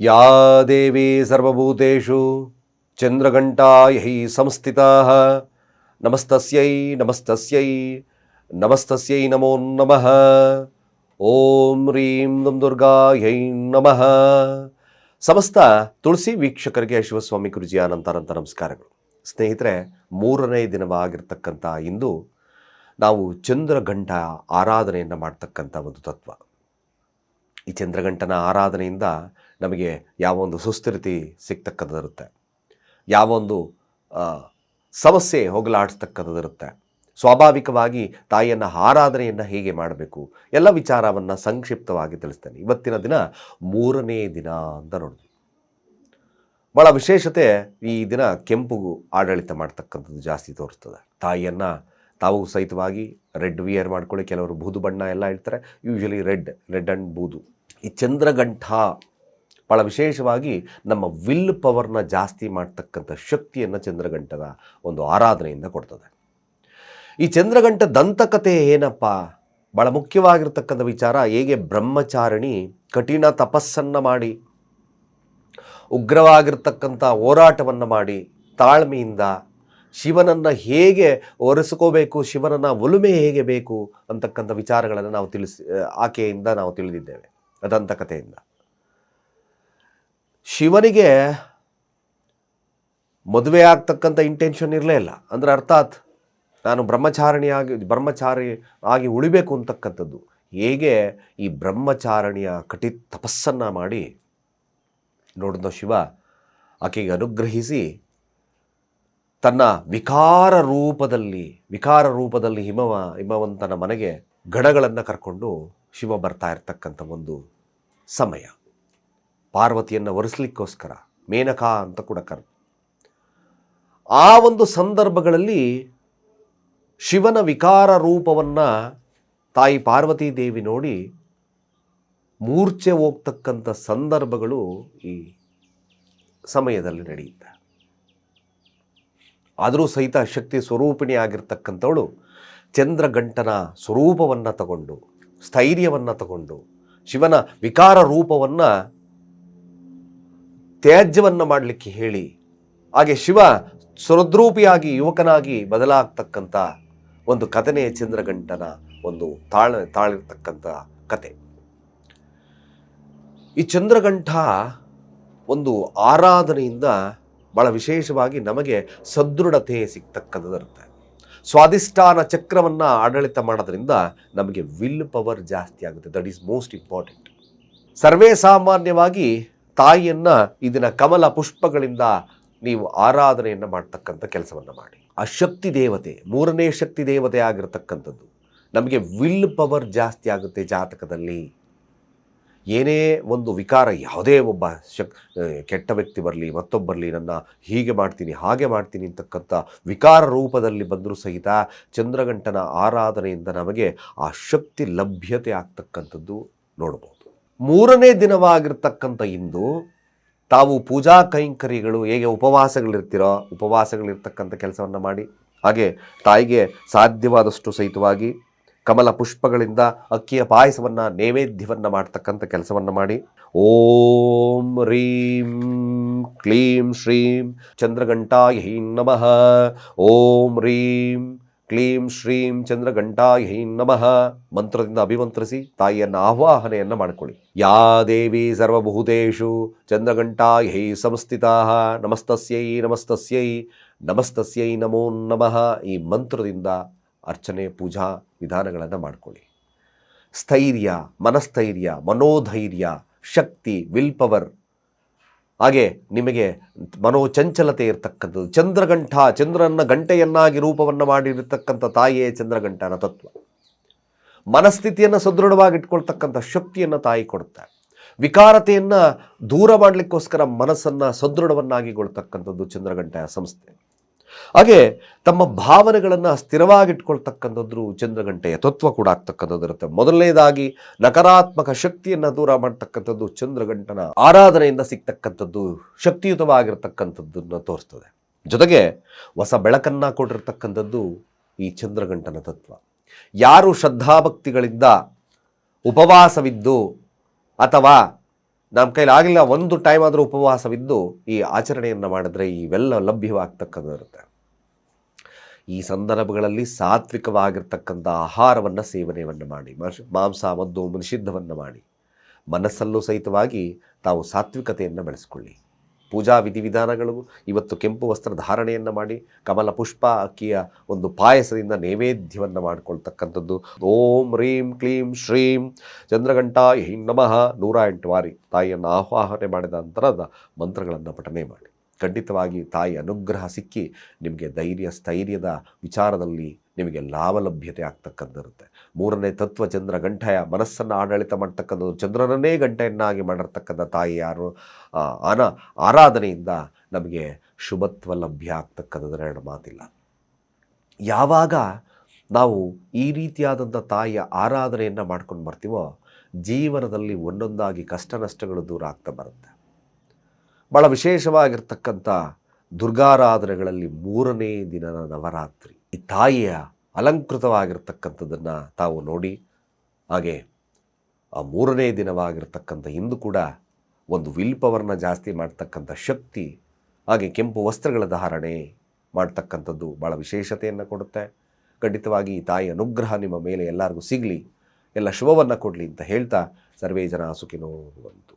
ಯಾ ದೇವಿ ಸರ್ವಭೂತೇಷು ಚಂದ್ರಘಂಟಾ ಯೈ ಸಂಸ್ಥಿತಾ ನಮಸ್ತಸ್ಯೈ ನಮಸ್ತಸ್ಯೈ ನಮಸ್ತಸ್ಯೈ ನಮೋ ನಮಃ. ಓಂ ರೀಂ ದುಂ ದುರ್ಗಾ ಯೈ ನಮಃ. ಸಮಸ್ತ ತುಳಸಿ ವೀಕ್ಷಕರಿಗೆ ಶಿವಸ್ವಾಮಿ ಗುರುಜಿಯ ಅನಂತಾನಂತ ನಮಸ್ಕಾರಗಳು. ಸ್ನೇಹಿತರೆ, ಮೂರನೇ ದಿನವಾಗಿರ್ತಕ್ಕಂಥ ಇಂದು ನಾವು ಚಂದ್ರಘಂಟ ಆರಾಧನೆಯನ್ನು ಮಾಡ್ತಕ್ಕಂಥ ಒಂದು ತತ್ವ. ಈ ಚಂದ್ರಗಂಟನ ಆರಾಧನೆಯಿಂದ ನಮಗೆ ಯಾವ ಒಂದು ಸುಸ್ಥಿರತೆ ಸಿಗ್ತಕ್ಕಂಥದ್ದಿರುತ್ತೆ. ಯಾವ ಒಂದು ಸಮಸ್ಯೆ ಹೋಗಲಾಡಿಸ್ತಕ್ಕಂಥದ್ದಿರುತ್ತೆ. ಸ್ವಾಭಾವಿಕವಾಗಿ ತಾಯಿಯನ್ನು ಆರಾಧನೆಯನ್ನು ಹೇಗೆ ಮಾಡಬೇಕು? ಎಲ್ಲ ವಿಚಾರವನ್ನು ಸಂಕ್ಷಿಪ್ತವಾಗಿ ತಿಳಿಸ್ತೇನೆ. ಇವತ್ತಿನ ದಿನ ಮೂರನೇ ದಿನ ಅಂತ ನೋಡಿದ್ವಿ ಭಾಳ ವಿಶೇಷತೆ ಈ ದಿನ ಕೆಂಪು ಆಡಳಿತ ಮಾಡ್ತಕ್ಕಂಥದ್ದು ಜಾಸ್ತಿ ತೋರಿಸ್ತದೆ. ತಾಯಿಯನ್ನು ತಾವು ಸಹಿತವಾಗಿ ರೆಡ್ ವಿಯರ್ ಮಾಡ್ಕೊಳ್ಳಿ. ಕೆಲವರು ಬೂದು ಬಣ್ಣ ಎಲ್ಲ ಹೇಳ್ತಾರೆ ಯೂಶಲಿ ರೆಡ್ ರೆಡ್ ಆ್ಯಂಡ್ ಬೂದು. ಈ ಚಂದ್ರಗಂಠ ಭಾಳ ವಿಶೇಷವಾಗಿ ನಮ್ಮ ವಿಲ್ ಪವರ್ನ ಜಾಸ್ತಿ ಮಾಡ್ತಕ್ಕಂಥ ಶಕ್ತಿಯನ್ನು ಚಂದ್ರಗಂಟದ ಒಂದು ಆರಾಧನೆಯಿಂದ ಕೊಡ್ತದೆ. ಈ ಚಂದ್ರಗಂಟ ದಂತಕತೆ ಏನಪ್ಪ? ಭಾಳ ಮುಖ್ಯವಾಗಿರ್ತಕ್ಕಂಥ ವಿಚಾರ, ಹೇಗೆ ಬ್ರಹ್ಮಚಾರಿಣಿ ಕಠಿಣ ತಪಸ್ಸನ್ನು ಮಾಡಿ, ಉಗ್ರವಾಗಿರ್ತಕ್ಕಂಥ ಹೋರಾಟವನ್ನು ಮಾಡಿ, ತಾಳ್ಮೆಯಿಂದ ಶಿವನನ್ನು ಹೇಗೆ ಒರೆಸ್ಕೋಬೇಕು, ಶಿವನನ್ನು ಒಲುಮೆ ಹೇಗೆ ಬೇಕು ಅಂತಕ್ಕಂಥ ವಿಚಾರಗಳನ್ನು ನಾವು ತಿಳಿಸಿ, ಆಕೆಯಿಂದ ನಾವು ತಿಳಿದಿದ್ದೇವೆ ದಂತಕಥೆಯಿಂದ ಶಿವನಿಗೆ ಮದುವೆ ಆಗ್ತಕ್ಕಂಥ ಇಂಟೆನ್ಷನ್ ಇರಲೇ ಇಲ್ಲ. ಅಂದರೆ ಅರ್ಥಾತ್ ನಾನು ಬ್ರಹ್ಮಚಾರಣಿಯಾಗಿ ಬ್ರಹ್ಮಚಾರಿ ಆಗಿ ಉಳಿಬೇಕು ಅಂತಕ್ಕಂಥದ್ದು. ಹೇಗೆ ಈ ಬ್ರಹ್ಮಚಾರಣಿಯ ಕಠಿ ತಪಸ್ಸನ್ನು ಮಾಡಿ ನೋಡಿದ ಶಿವ, ಆಕೆಗೆ ಅನುಗ್ರಹಿಸಿ ತನ್ನ ವಿಕಾರ ರೂಪದಲ್ಲಿ ವಿಕಾರ ರೂಪದಲ್ಲಿ ಹಿಮವ, ಹಿಮವಂತನ ಮನೆಗೆ ಗಣಗಳನ್ನು ಕರ್ಕೊಂಡು ಶಿವ ಬರ್ತಾ ಇರ್ತಕ್ಕಂಥ ಒಂದು ಸಮಯ. ಪಾರ್ವತಿಯನ್ನು ಒರೆಸ್ಲಿಕ್ಕೋಸ್ಕರ, ಮೇನಕಾ ಅಂತ ಕೂಡ ಕರ್ ಆ ಒಂದು ಸಂದರ್ಭಗಳಲ್ಲಿ ಶಿವನ ವಿಕಾರ ರೂಪವನ್ನು ತಾಯಿ ಪಾರ್ವತಿ ದೇವಿ ನೋಡಿ ಮೂರ್ಛೆ ಹೋಗ್ತಕ್ಕಂಥ ಸಂದರ್ಭಗಳು ಈ ಸಮಯದಲ್ಲಿ ನಡೆಯುತ್ತೆ. ಆದರೂ ಸಹಿತ ಶಕ್ತಿ ಸ್ವರೂಪಿಣಿ ಆಗಿರ್ತಕ್ಕಂಥವಳು ಚಂದ್ರಗಂಟನ ಸ್ವರೂಪವನ್ನು ತಗೊಂಡು, ಸ್ಥೈರ್ಯವನ್ನು ತಗೊಂಡು, ಶಿವನ ವಿಕಾರ ರೂಪವನ್ನು ತ್ಯಾಜ್ಯವನ್ನು ಮಾಡಲಿಕ್ಕೆ ಹೇಳಿ, ಹಾಗೆ ಶಿವ ಸ್ವರದ್ರೂಪಿಯಾಗಿ ಯುವಕನಾಗಿ ಬದಲಾಗ್ತಕ್ಕಂಥ ಒಂದು ಕಥನೆಯ ಚಂದ್ರಗಂಟನ ಒಂದು ತಾಳ ತಾಳಿರ್ತಕ್ಕಂಥ ಕತೆ ಈ ಚಂದ್ರಗಂಠ ಒಂದು ಆರಾಧನೆಯಿಂದ ಬಹಳ ವಿಶೇಷವಾಗಿ ನಮಗೆ ಸದೃಢತೆ ಸಿಗ್ತಕ್ಕಂಥದ್ದಿರುತ್ತೆ. ಸ್ವಾದಿಷ್ಠಾನ ಚಕ್ರವನ್ನು ಆಡಳಿತ ಮಾಡೋದ್ರಿಂದ ನಮಗೆ ವಿಲ್ ಪವರ್ ಜಾಸ್ತಿ ಆಗುತ್ತೆ. ದಟ್ ಈಸ್ ಮೋಸ್ಟ್ ಇಂಪಾರ್ಟೆಂಟ್ ಸರ್ವೇ ಸಾಮಾನ್ಯವಾಗಿ ತಾಯಿಯನ್ನು ಇದನ್ನ ಕಮಲ ಪುಷ್ಪಗಳಿಂದ ನೀವು ಆರಾಧನೆಯನ್ನು ಮಾಡ್ತಕ್ಕಂಥ ಕೆಲಸವನ್ನು ಮಾಡಿ. ಆ ಶಕ್ತಿ ದೇವತೆ, ಮೂರನೇ ಶಕ್ತಿ ದೇವತೆ ಆಗಿರತಕ್ಕಂಥದ್ದು. ನಮಗೆ ವಿಲ್ ಪವರ್ ಜಾಸ್ತಿ ಆಗುತ್ತೆ ಜಾತಕದಲ್ಲಿ. ಏನೇ ಒಂದು ವಿಕಾರ, ಯಾವುದೇ ಒಬ್ಬ ಶಕ್ ಕೆಟ್ಟ ವ್ಯಕ್ತಿ ಬರಲಿ, ಮತ್ತೊಬ್ಬರಲಿ ನನ್ನ ಹೀಗೆ ಮಾಡ್ತೀನಿ, ಹಾಗೆ ಮಾಡ್ತೀನಿ ಅಂತಕ್ಕಂಥ ವಿಕಾರ ರೂಪದಲ್ಲಿ ಬಂದರೂ ಸಹಿತ ಚಂದ್ರಗಂಟನ ಆರಾಧನೆಯಿಂದ ನಮಗೆ ಆ ಶಕ್ತಿ ಲಭ್ಯತೆ ಆಗ್ತಕ್ಕಂಥದ್ದು ನೋಡ್ಬೋದು. ಮೂರನೇ ದಿನವಾಗಿರ್ತಕ್ಕಂಥ ಇಂದು ತಾವು ಪೂಜಾ ಕೈಂಕರ್ಯಗಳು ಹೇಗೆ ಉಪವಾಸಗಳಿರ್ತೀರೋ ಉಪವಾಸಗಳಿರ್ತಕ್ಕಂಥ ಕೆಲಸವನ್ನು ಮಾಡಿ, ಹಾಗೆ ತಾಯಿಗೆ ಸಾಧ್ಯವಾದಷ್ಟು ಸಹಿತವಾಗಿ ಕಮಲ ಪುಷ್ಪಗಳಿಂದ ಅಕ್ಕಿಯ ಪಾಯಸವನ್ನು, ನೈವೇದ್ಯವನ್ನು ಮಾಡ್ತಕ್ಕಂಥ ಕೆಲಸವನ್ನು ಮಾಡಿ. ಓಂ ರೀಂ ಕ್ಲೀಂ ಶ್ರೀಂ ಚಂದ್ರಘಂಟಾಯ ನಮಃ. ಓಂ ರೀಂ ಕ್ಲೀಂ ಶ್ರೀಂ ಚಂದ್ರಘಂಟಾಯ ನಮಃ. ಮಂತ್ರದಿಂದ ಅಭಿಮಂತ್ರಿಸಿ ತಾಯಿಯನ್ನು ಆವಾಹನೆಯನ್ನು ಮಾಡಿಕೊಳ್ಳಿ. ಯಾ ದೇವಿ ಸರ್ವಭೂತೇಷು ಹೈ ಸಂಸ್ಥಿತಾ ನಮಸ್ತಸ್ಯೈ ನಮಸ್ತಸ್ಯೈ ನಮಸ್ತಸ್ಯೈ ನಮೋ ನಮಃ. ಈ ಮಂತ್ರದಿಂದ ಅರ್ಚನೆ, ಪೂಜಾ ವಿಧಾನಗಳನ್ನು ಮಾಡಿಕೊಳ್ಳಿ. ಸ್ಥೈರ್ಯ, ಮನಸ್ಥೈರ್ಯ, ಮನೋಧೈರ್ಯ, ಶಕ್ತಿ, ವಿಲ್ ಪವರ್ ಹಾಗೆ ನಿಮಗೆ ಮನೋಚಂಚಲತೆ ಇರತಕ್ಕಂಥದ್ದು. ಚಂದ್ರಗಂಠ, ಚಂದ್ರನ ಗಂಟೆಯನ್ನಾಗಿ ರೂಪವನ್ನು ಮಾಡಿರತಕ್ಕಂಥ ತಾಯಿಯೇ ಚಂದ್ರಗಂಟನ ತತ್ವ. ಮನಸ್ಥಿತಿಯನ್ನು ಸದೃಢವಾಗಿ ಇಟ್ಕೊಳ್ತಕ್ಕಂಥ ಶಕ್ತಿಯನ್ನು ತಾಯಿ ಕೊಡುತ್ತೆ ವಿಕಾರತೆಯನ್ನು ದೂರ ಮಾಡಲಿಕ್ಕೋಸ್ಕರ ಮನಸ್ಸನ್ನು ಸದೃಢವನ್ನಾಗಿಗೊಳ್ತಕ್ಕಂಥದ್ದು ಚಂದ್ರಗಂಟೆಯ ಸಂಸ್ಥೆ. ಹಾಗೆ ತಮ್ಮ ಭಾವನೆಗಳನ್ನು ಸ್ಥಿರವಾಗಿಟ್ಕೊಳ್ತಕ್ಕಂಥದ್ದು ಚಂದ್ರಗಂಟೆಯ ತತ್ವ ಕೂಡ ಆಗ್ತಕ್ಕಂಥದ್ದು ಇರುತ್ತೆ. ಮೊದಲನೇದಾಗಿ ನಕಾರಾತ್ಮಕ ಶಕ್ತಿಯನ್ನು ದೂರ ಮಾಡ್ತಕ್ಕಂಥದ್ದು ಚಂದ್ರಗಂಟನ ಆರಾಧನೆಯಿಂದ ಸಿಗ್ತಕ್ಕಂಥದ್ದು ಶಕ್ತಿಯುತವಾಗಿರ್ತಕ್ಕಂಥದ್ದನ್ನು ತೋರಿಸ್ತದೆ. ಜೊತೆಗೆ ಹೊಸ ಬೆಳಕನ್ನು ಕೊಟ್ಟಿರ್ತಕ್ಕಂಥದ್ದು ಈ ಚಂದ್ರಗಂಟನ ತತ್ವ. ಯಾರು ಶ್ರದ್ಧಾಭಕ್ತಿಗಳಿಂದ ಉಪವಾಸವಿದ್ದು ಅಥವಾ ನಮ್ಮ ಕೈಲಿ ಆಗಿಲ್ಲ ಒಂದು ಟೈಮ್ ಆದರೂ ಉಪವಾಸವಿದ್ದು ಈ ಆಚರಣೆಯನ್ನು ಮಾಡಿದ್ರೆ ಇವೆಲ್ಲ ಲಭ್ಯವಾಗ್ತಕ್ಕಂಥ ಇರುತ್ತೆ. ಈ ಸಂದರ್ಭಗಳಲ್ಲಿ ಸಾತ್ವಿಕವಾಗಿರ್ತಕ್ಕಂಥ ಆಹಾರವನ್ನು ಸೇವನೆಯನ್ನು ಮಾಡಿ, ಮಾಂಸ ಮದ್ದು ನಿಷಿದ್ಧವನ್ನು ಮಾಡಿ, ಮನಸ್ಸಲ್ಲೂ ಸಹಿತವಾಗಿ ತಾವು ಸಾತ್ವಿಕತೆಯನ್ನು ಬೆಳೆಸ್ಕೊಳ್ಳಿ. ಪೂಜಾ ವಿಧಿವಿಧಾನಗಳು ಇವತ್ತು ಕೆಂಪು ವಸ್ತ್ರ ಧಾರಣೆಯನ್ನು ಮಾಡಿ ಕಮಲ ಪುಷ್ಪ ಅಕ್ಕಿಯ ಒಂದು ಪಾಯಸದಿಂದ ನೈವೇದ್ಯವನ್ನು ಮಾಡಿಕೊಳ್ತಕ್ಕಂಥದ್ದು. ಓಂ ರೀಂ ಕ್ಲೀಂ ಶ್ರೀಂ ಚಂದ್ರಘಂಟ ಹಿಂ ನಮಃ ನೂರ ಎಂಟು ಬಾರಿ ತಾಯಿಯನ್ನು ಆಹ್ವಾಹನೆ ಮಾಡಿದ ನಂತರದ ಮಂತ್ರಗಳನ್ನು ಪಠನೆ ಮಾಡಿ. ಖಂಡಿತವಾಗಿ ತಾಯಿ ಅನುಗ್ರಹ ಸಿಕ್ಕಿ ನಿಮಗೆ ಧೈರ್ಯ ಸ್ಥೈರ್ಯದ ವಿಚಾರದಲ್ಲಿ ನಿಮಗೆ ಲಾಭಲಭ್ಯತೆ ಆಗ್ತಕ್ಕಂಥಿರುತ್ತೆ ಮೂರನೇ ತತ್ವ ಚಂದ್ರ ಗಂಟೆಯ ಮನಸ್ಸನ್ನು ಆಡಳಿತ ಮಾಡ್ತಕ್ಕಂಥದ್ದು. ಚಂದ್ರನನ್ನೇ ಗಂಟೆಯನ್ನಾಗಿ ಮಾಡಿರ್ತಕ್ಕಂಥ ತಾಯಿ ಯಾರು? ಅನ ಆರಾಧನೆಯಿಂದ ನಮಗೆ ಶುಭತ್ವ ಲಭ್ಯ ಆಗ್ತಕ್ಕಂಥದ್ದು ಎರಡು ಮಾತಿಲ್ಲ. ಯಾವಾಗ ನಾವು ಈ ರೀತಿಯಾದಂಥ ತಾಯಿಯ ಆರಾಧನೆಯನ್ನು ಮಾಡ್ಕೊಂಡು ಬರ್ತೀವೋ, ಜೀವನದಲ್ಲಿ ಒಂದೊಂದಾಗಿ ಕಷ್ಟ ನಷ್ಟಗಳು ದೂರ ಆಗ್ತಾ ಬರುತ್ತೆ. ಭಾಳ ವಿಶೇಷವಾಗಿರ್ತಕ್ಕಂಥ ದುರ್ಗಾರಾಧನೆಗಳಲ್ಲಿ ಮೂರನೇ ದಿನದ ನವರಾತ್ರಿ. ಈ ತಾಯಿಯ ಅಲಂಕೃತವಾಗಿರ್ತಕ್ಕಂಥದ್ದನ್ನು ತಾವು ನೋಡಿ, ಹಾಗೆ ಆ ಮೂರನೇ ದಿನವಾಗಿರ್ತಕ್ಕಂಥ ಇಂದು ಕೂಡ ಒಂದು ವಿಲ್ ಪವರ್ನ ಜಾಸ್ತಿ ಮಾಡ್ತಕ್ಕಂಥ ಶಕ್ತಿ, ಹಾಗೆ ಕೆಂಪು ವಸ್ತ್ರಗಳ ಧಾರಣೆ ಮಾಡ್ತಕ್ಕಂಥದ್ದು ಭಾಳ ವಿಶೇಷತೆಯನ್ನು ಕೊಡುತ್ತೆ. ಖಂಡಿತವಾಗಿ ಈ ತಾಯಿ ಅನುಗ್ರಹ ನಿಮ್ಮ ಮೇಲೆ ಎಲ್ಲರಿಗೂ ಸಿಗಲಿ, ಎಲ್ಲ ಶುಭವನ್ನು ಕೊಡಲಿ ಅಂತ ಹೇಳ್ತಾ ಸರ್ವೇ ಜನ ಸುಖಿನೋ ಭವಂತು